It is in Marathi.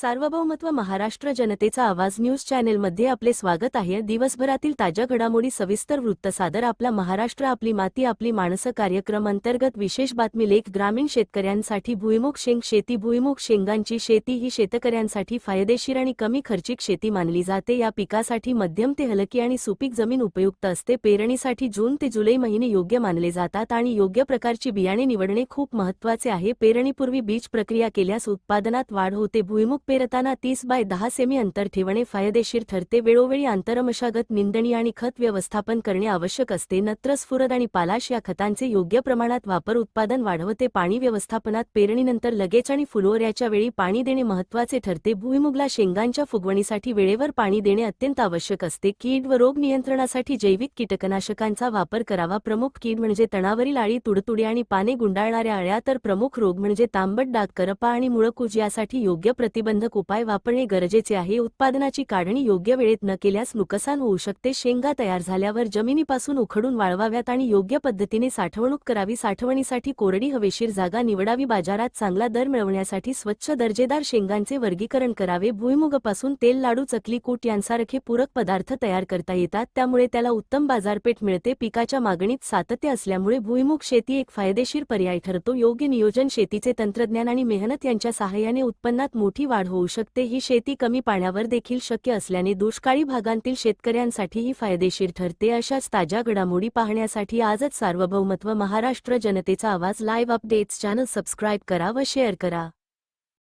सार्वभौमत्व महाराष्ट्र जनतेचा आवाज न्यूज चॅनेलमध्ये आपले स्वागत आहे. दिवसभरातील ताज्या घडामोडी सविस्तर वृत्त सादर आपला महाराष्ट्र आपली माती आपली माणसं कार्यक्रम अंतर्गत विशेष बातमी लेख ग्रामीण शेतकऱ्यांसाठी भुईमुग शेंग शेती भुईमुग शेंगांची शेती ही शेतकऱ्यांसाठी फायदेशीर आणि कमी खर्चिक शेती मानली जाते. या पिकासाठी मध्यम ते हलकी आणि सुपीक जमीन उपयुक्त असते. पेरणीसाठी जून ते जुलै महिने योग्य मानले जातात आणि योग्य प्रकारची बियाणे निवडणे खूप महत्त्वाचे आहे. पेरणीपूर्वी बीज प्रक्रिया केल्यास उत्पादनात वाढ होते. भुईमुग पेरताना तीस बाय दहा सेमी अंतर ठेवणे फायदेशीर ठरते. वेळोवेळी आंतरमशागत निंदणी आणि खत व्यवस्थापन करणे आवश्यक असते. नत्र स्फुरद आणि पालाश या खतांचे योग्य प्रमाणात वापर उत्पादन वाढवते. पाणी व्यवस्थापनात पेरणीनंतर लगेच आणि फुलोऱ्याच्या वेळी पाणी देणे महत्त्वाचे ठरते. भुईमुगला शेंगांच्या फुगवणीसाठी वेळेवर पाणी देणे अत्यंत आवश्यक असते. कीड व रोग नियंत्रणासाठी जैविक कीटकनाशकांचा वापर करावा. प्रमुख कीड म्हणजे तणावरील आळी तुडतुडी आणि पाने गुंडाळणाऱ्या अळ्या तर प्रमुख रोग म्हणजे तांबट डाग करपा आणि मुळकूज यासाठी योग्य प्रतिबंध प्रतिबंधक उपाय वापरणे गरजेचे आहे. उत्पादनाची काढणी योग्य वेळेत न केल्यास नुकसान होऊ शकते. शेंगा तयार झाल्यावर जमिनीपासून उखडून वाळवाव्यात आणि योग्य पद्धतीने साठवणूक करावी. साठवणीसाठी कोरडी हवेशीर जागा निवडावी. बाजारात चांगला दर मिळवण्यासाठी स्वच्छ दर्जेदार शेंगांचे वर्गीकरण करावे. भुईमुगापासून तेल लाडू चकली कूट यांसारखे पूरक पदार्थ तयार करता येतात. त्यामुळे त्याला उत्तम बाजारपेठ मिळते. पिकाच्या मागणीत सातत्य असल्यामुळे भुईमुग शेती एक फायदेशीर पर्याय ठरतो. योग्य नियोजन शेतीचे तंत्रज्ञान आणि मेहनत यांच्या सहाय्याने उत्पन्नात मोठी वाढ होऊ शकते. ही शेती कमी पाण्यावर देखील शक्य असल्याने दुष्काळी भागांतील शेतकऱ्यांसाठीही फायदेशीर ठरते. अशाच ताज्या घडामोडी पाहण्यासाठी आजच सार्वभौमत्व महाराष्ट्र जनतेचा आवाज लाईव्ह अपडेट्स चॅनल सबस्क्राईब करा व शेअर करा.